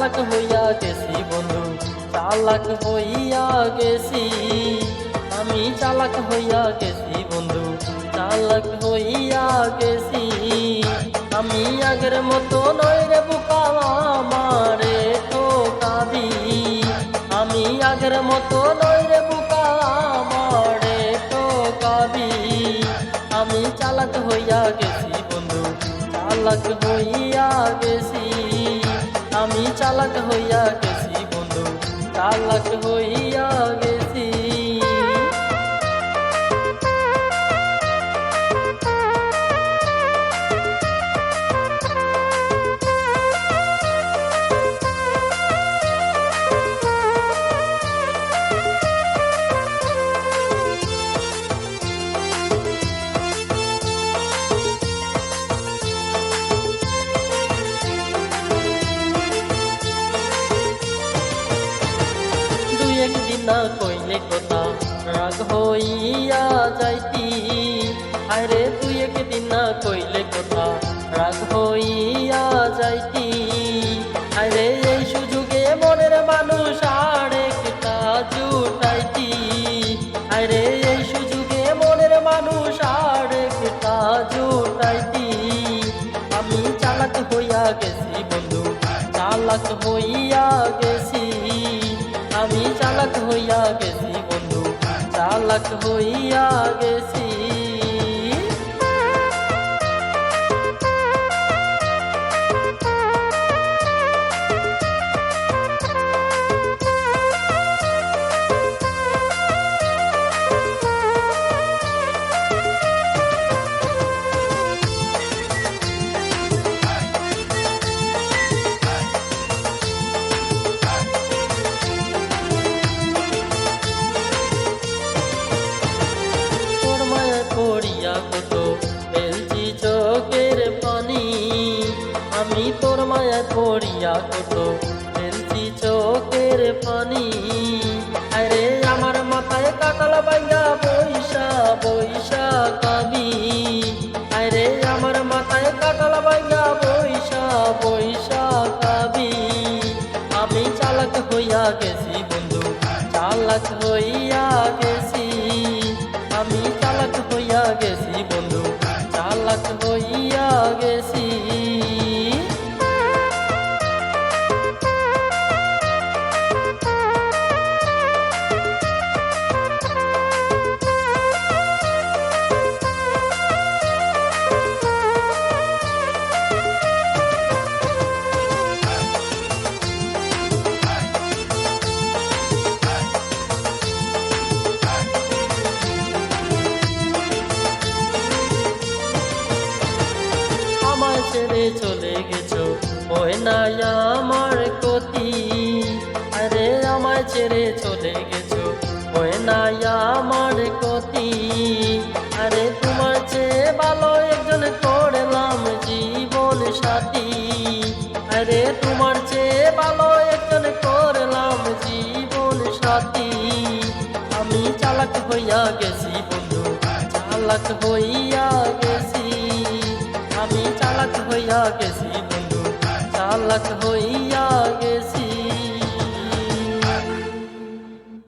চালাক হইয়া গেছি, বন্ধু। চালাক হইয়া গেছি। আমি চালাক হইয়া গেছি, বন্ধু। চালাক হইয়া গেছি। আমি আগের মতো নয় রে বুকা আমারে ঠোকাবি আমি আগের মতো নয় রে বুকা আমারে ঠোকাবি আমি চালাক হইয়া গেছি, বন্ধু। চালাক হইয়া গেছি। আমি চালাক হইয়া গেছি বন্ধু চালাক হইয়া গেছি। না কইলে কথা? রাগ হইয়া যাইতি। আরে দুই একদিন না কইলে কথা? রাগ হইয়া যাইতি। আরে এই সুযোগে মনের মানুষ জুটাইতি। আরে এই সুযোগে মনের মানুষ আরেকটা জুটাইতি। আমি চালাক হইয়া গেছি বন্ধু, চালাক হইয়া চালাক হইয়া গেছি। করিয়া কত ফেলছি চোখের পানি আমি তোর মায়া করিয়া কত ফেলছি চোখের পানি, আরে আমার মাথায় কাটাল বাইয়া বৈশা বৈশা কাবি আরে আমার মাথায় কাটাল বাইয়া, বৈশা বৈশা কাবি আমি চালাক হইয়া গেছি। না আমার কতি আরে, আমায় ছেড়ে চলে গেছো। না আমার কতি আরে, তোমার চেয়ে ভালো একজন করলাম জীবন সাথী। আরে, তোমার চেয়ে ভালো একজন করলাম জীবন সাথী। আমি চালাক হইয়া গেছি, বন্ধু, চালাক হইয়া গেছি। আমি চালাক হইয়া গেছি। বন্ধু চালাক হইয়া গেছি